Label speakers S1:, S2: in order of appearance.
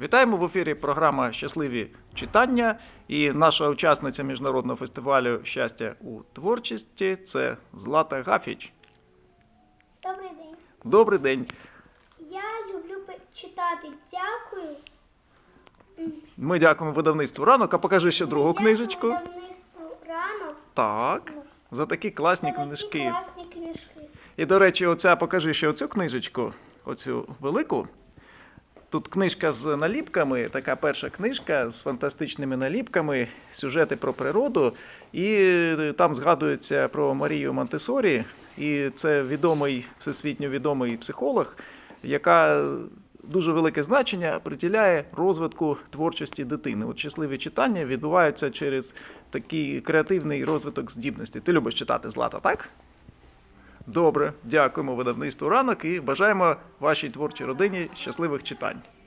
S1: Вітаємо в ефірі програма Щасливі читання. І наша учасниця міжнародного фестивалю щастя у творчості це Злата Гафіч.
S2: Добрий день.
S1: Добрий день.
S2: Я люблю читати. Дякую.
S1: Ми дякуємо видавництву ранок. А покажи ще другу
S2: Дякую
S1: книжечку.
S2: видавництву ранок
S1: Так. За такі класні
S2: за такі
S1: книжки.
S2: класні книжки.
S1: І, до речі, оця покажи ще оцю книжечку, оцю велику. Тут книжка з наліпками, така перша книжка з фантастичними наліпками, сюжети про природу. І е, там згадується про Марію Монтесорі. І це відомий, всесвітньо відомий психолог, яка дуже велике значення приділяє розвитку творчості дитини. От щасливі читання відбуваються через такий креативний розвиток здібності. Ти любиш читати Злата, так? Добре, дякуємо видавництву ранок і бажаємо вашій творчій родині щасливих читань.